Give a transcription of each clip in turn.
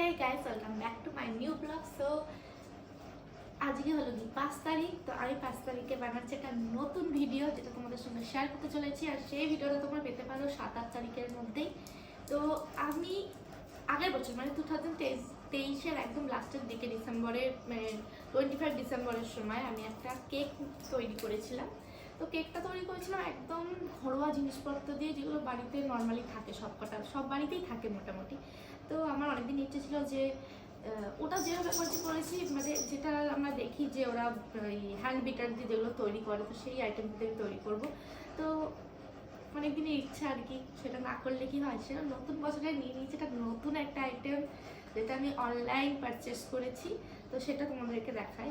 Hey guys welcome back to my new blog so আজকে হলো কি? পাঁচ তারিখ, তো আমি পাঁচ তারিখে বানাচ্ছি একটা নতুন ভিডিও যেটা তোমাদের সঙ্গে শেয়ার করতে চলেছি। আর সেই ভিডিওটা তোমরা পেতে পারো সাত আট তারিখের মধ্যেই। তো আমি আগের বছর মানে টু থাউজেন্ড তেইশ তেইশের একদম লাস্টের দিকে ডিসেম্বরের মানে টোয়েন্টি ফাইভ ডিসেম্বরের সময় আমি একটা কেক তৈরি করেছিলাম। তো কেকটা তৈরি করেছিলাম একদম ঘরোয়া জিনিসপত্র দিয়ে, যেগুলো বাড়িতে নর্মালি থাকে সব কটা সব বাড়িতেই থাকে মোটামুটি। তো আমার অনেকদিন ইচ্ছে ছিল যে ওটা যেভাবে করেছি করেছি মানে যেটা আমরা দেখি যে ওরা হ্যান্ড বিটার দিয়ে যেগুলো তৈরি করে, তো সেই আইটেম দিয়ে তৈরি করব। তো অনেকদিনের ইচ্ছা আর কি, সেটা না করলে কি হয়? সেটা নতুন বছরে নিয়ে নিয়েছি, এটা নতুন একটা আইটেম যেটা আমি অনলাইন পারচেস করেছি, তো সেটা তোমাদেরকে দেখাই।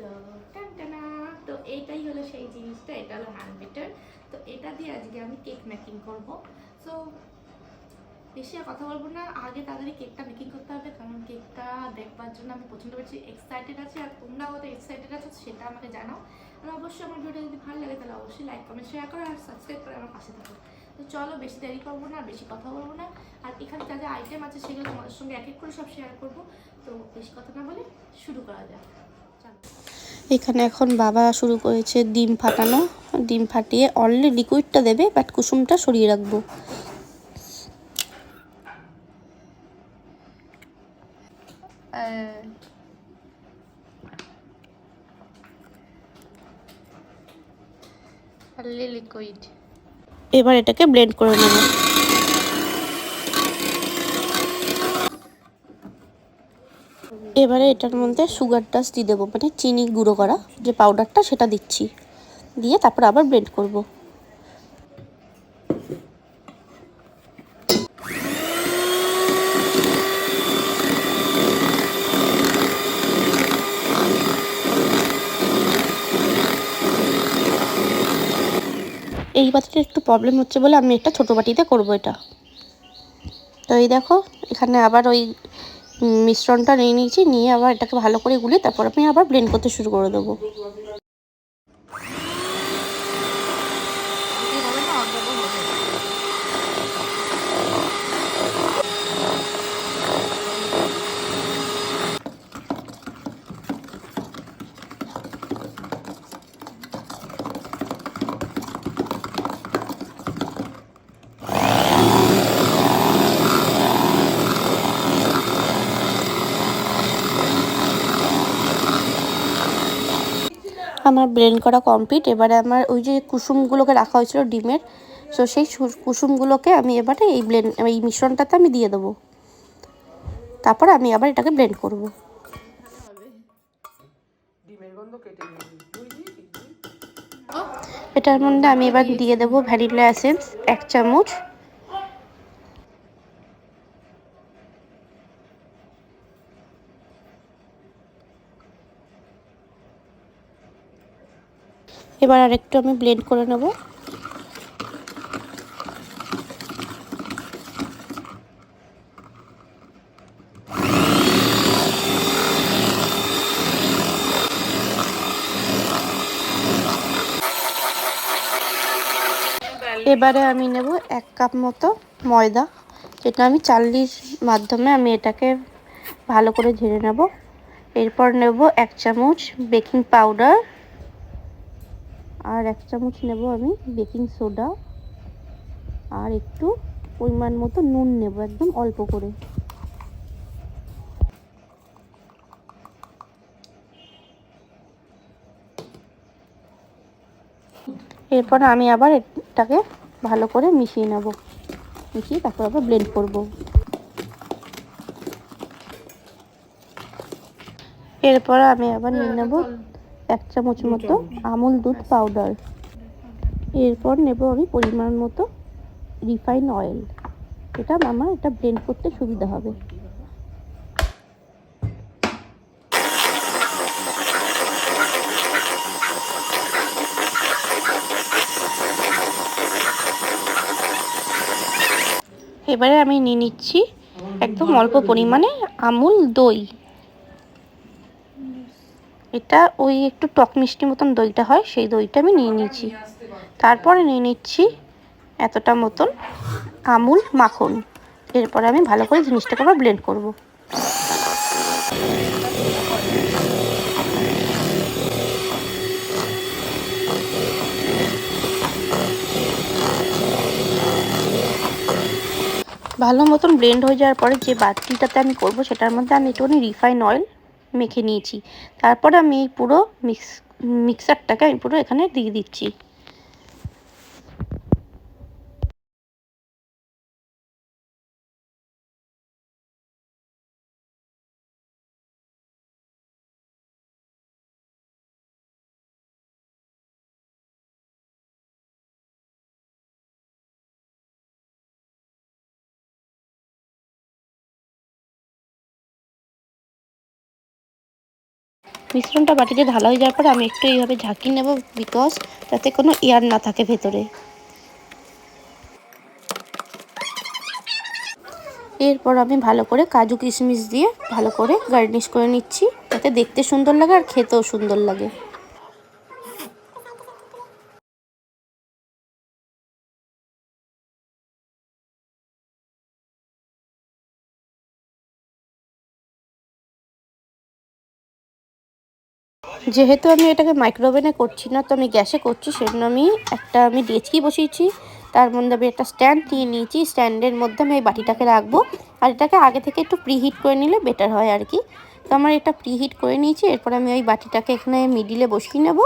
তো টানটানা তো এইটাই হলো সেই জিনিসটা, এটা হলো হ্যান্ড বিটার তো এটা দিয়ে আজকে আমি কেক মেকিং করব। সো বেশি আর কথা বলব না, আগে তাড়াতাড়ি কেকটা মেকিং করতে হবে, কারণ কেকটা দেখবার জন্য আমি প্রচণ্ড বেশি এক্সাইটেড আছি, আর তোমরাও তো এক্সাইটেড আছো সেটা আমাকে জানাও। আর অবশ্যই আমার ভিডিওটা যদি ভালো লাগে, তাহলে অবশ্যই লাইক কমেন্ট শেয়ার করো, আর সাবস্ক্রাইব করে আমার পাশে থাকো। তো চলো, বেশি দেরি করব না আর বেশি কথা বলব না। আর এখানে যা যা আইটেম আছে সেগুলো তোমাদের সঙ্গে এক এক করে সব শেয়ার করব। তো বেশি কথা না বলে শুরু করা চলো এখানে এখন বাবা শুরু করেছে ডিম ফাটানো। ডিম ফাটিয়ে অনলি লিকুইডটা দেবে বাট কুসুমটা সরিয়ে রাখব। লিকুইড এবার এটাকে ব্লেন্ড করে নেব। এবারে এটার মধ্যে সুগার ডাস্ট দিয়ে দেবো মানে চিনি গুঁড়ো করা যে পাউডারটা সেটা দিচ্ছি। দিয়ে তারপর আবার ব্লেন্ড করব। এই বাটিটা একটু প্রবলেম হচ্ছে বলে আমি একটা ছোটো বাটিতে করব এটা। তো এই দেখো, এখানে আবার ওই মিশ্রণটা নিয়ে নিয়েছি, নিয়ে আবার এটাকে ভালো করে গুলে তারপর আমি আবার ব্লেন্ড করতে শুরু করে দেবো। আমার ব্লেন্ড করা কমপ্লিট এবারে আমার ওই যে কুসুমগুলোকে রাখা হয়েছিল ডিমের সো সেই কুসুমগুলোকে আমি এবারে এই ব্লেন্ড এই মিশ্রণটাতে আমি দিয়ে দেবো। তারপর আমি আবার এটাকে ব্লেন্ড করব। এটার মধ্যে আমি এবার দিয়ে দেবো ভ্যানিলা এসেন্স এক চামচ। এবার আরেকটু আমি ব্লেন্ড করে নেব। এবারে আমি নেব এক কাপ মতো ময়দা। যেটা আমি চালনির মাধ্যমে আমি এটাকে ভালো করে ঝেড়ে নেব। এরপর নেব এক চামচ বেকিং পাউডার আর এক চামচ নেব আমি বেকিং সোডা। আর একটু পরিমাণ মতো নুন নেব একদম অল্প করে। এরপর আমি আবার এটাকে ভালো করে মিশিয়ে নেব। মিশিয়ে তারপর আবার ব্লেন্ড করব। এরপর আমি আবার নিয়ে নেব এক চামচ মতো আমুল দুধ পাউডার এরপর নেব আমি পরিমাণ মতো রিফাইন অয়েল এটা আমার এটা ব্লেন্ড করতে সুবিধা হবে। এবারে আমি নিয়ে নিচ্ছি একদম অল্প পরিমাণে আমুল দই। এটা ওই একটু টক মিষ্টি মতন দইটা হয়, সেই দইটা আমি নিয়ে নিয়েছি। তারপরে নিয়ে নিচ্ছি এতটা মতন আমুল মাখন। এরপরে আমি ভালো করে জিনিসটাকে আবার ব্লেন্ড করব। ভালো মতন ব্লেন্ড হয়ে যাওয়ার পরে যে বাটিটাতে আমি করব, সেটার মধ্যে আমি একটুখানি রিফাইন অয়েল মেখে নিয়েছি। তারপর আমি এই পুরো মিক্স মিক্সারটাকে আমি পুরো এখানে দিয়ে দিচ্ছি। মিশ্রণটা বাটিতে ঢালা হয়ে যাওয়ার পর আমি একটু এইভাবে ঝাঁকি নেব বিকজ যাতে কোনো এয়ার না থাকে ভেতরে। এরপর আমি ভালো করে কাজু কিশমিশ দিয়ে ভালো করে গার্নিশ করে নিচ্ছি। যাতে দেখতে সুন্দর লাগে আর খেতেও সুন্দর লাগে। যেহেতু আমি এটাকে মাইক্রোওভেনে করছি না, তো আমি গ্যাসে করছি, সেজন্য আমি একটা আমি ডেচকি বসিয়েছি। তার মধ্যে আমি একটা স্ট্যান্ড নিয়ে নিয়েছি। স্ট্যান্ডের মধ্যে আমি এই বাটিটাকে রাখব। আর এটাকে আগে থেকে একটু প্রিহিট করে নিলে বেটার হয় আর কি। তো আমার এটা প্রিহিট করে নিয়েছি। এরপর আমি ওই বাটিটাকে এখানে মিডিলে বসিয়ে নেব।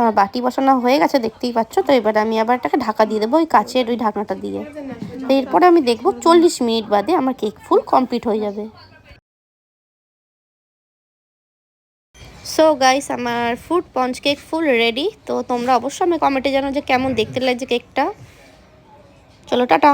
আমার বাটি বসানো হয়ে গেছে, দেখতেই পাচ্ছ? তো এবার আমি আবার এটাকে ঢাকা দিয়ে দেবো ওই কাচের ওই ঢাকনাটা দিয়ে। তো এরপরে আমি দেখব চল্লিশ মিনিট বাদে আমার কেক ফুল কমপ্লিট হয়ে যাবে। সো গাইস আমার food punch cake full ready তো তোমরা অবশ্যই আমি কমেন্টে জানো যে কেমন দেখতে লাগছে কেকটা। চলো, টাটা।